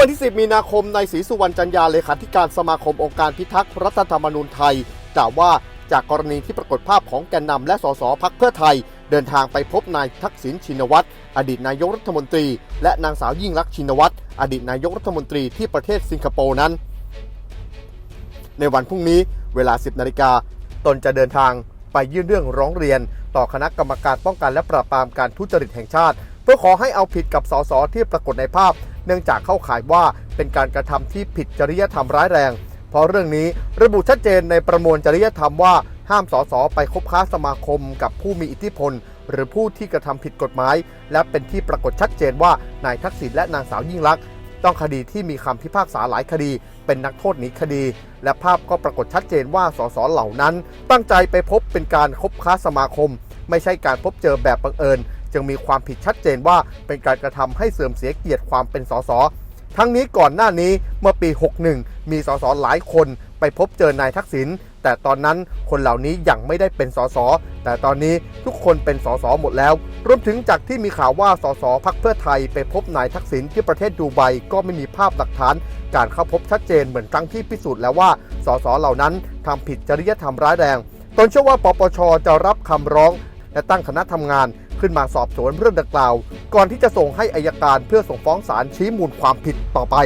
วันที่ 10 มีนาคมในศรีสุวรรณจันยาเลขาธิการสมาคมองค์การพิทักษ์รัฐธรรมนูญไทยกล่าวว่าจากกรณีที่ปรากฏภาพของแกนนำและสสพักเพื่อไทย เดินทางไปพบนายทักษิณชินวัตรอดีตนายกรัฐมนตรี และนางสาวยิ่งลักษณ์ชินวัตรอดีตนายกรัฐมนตรีที่ประเทศสิงคโปร์นั้น ในวันพรุ่งนี้เวลา 10 นาฬิกาตนจะเดินทางไปยื่นเรื่องร้องเรียน ต่อคณะกรรมการป้องกันและปราบปรามการทุจริตแห่งชาติ เพื่อขอให้เอาผิดกับสสที่ปรากฏในภาพ เนื่องจากเข้าข่ายว่าเป็นการกระทำที่ผิดจริยธรรมร้ายแรง เพราะเรื่องนี้ระบุชัดเจนในประมวลจริยธรรมว่าห้ามสสไปคบค้าสมาคมกับผู้มีอิทธิพล หรือผู้ที่กระทำผิดกฎหมาย และเป็นที่ปรากฏชัดเจนว่านายทักษิณและนางสาวยิ่งลักษณ์ต้องคดีที่มีคำพิพากษาหลายคดี เป็นนักโทษหนีคดี และภาพก็ปรากฏชัดเจนว่าสสเหล่านั้น ตั้งใจไปพบเป็นการคบค้าสมาคม ไม่ใช่การพบเจอแบบบังเอิญ จึงมีความผิดชัดเจนว่าเป็นการกระทำให้เสื่อมเสียเกียรติความเป็นสสทั้งนี้ก่อนหน้านี้เมื่อปี 61 มีสสหลายคนไปพบเจอนายทักษิณแต่ตอนนั้นคนเหล่านี้ยังไม่ได้เป็นสสแต่ตอนนี้ทุกคนเป็นสสหมดแล้ว รวมถึงจากที่มีข่าวว่าสสพักเพื่อไทยไปพบนายทักษิณที่ประเทศดูไบก็ไม่มีภาพหลักฐาน การเข้าพบชัดเจนเหมือนครั้งที่พิสูจน์แล้วว่าสสเหล่านั้นทำผิดจริยธรรมร้ายแรงตนเชื่อว่าปปชจะรับคำร้องและตั้งคณะทำงาน ขึ้นมาสอบสวนเรื่องดังกล่าว ก่อนที่จะส่งให้อายการเพื่อส่งฟ้องศาลชี้มูลความผิดต่อไป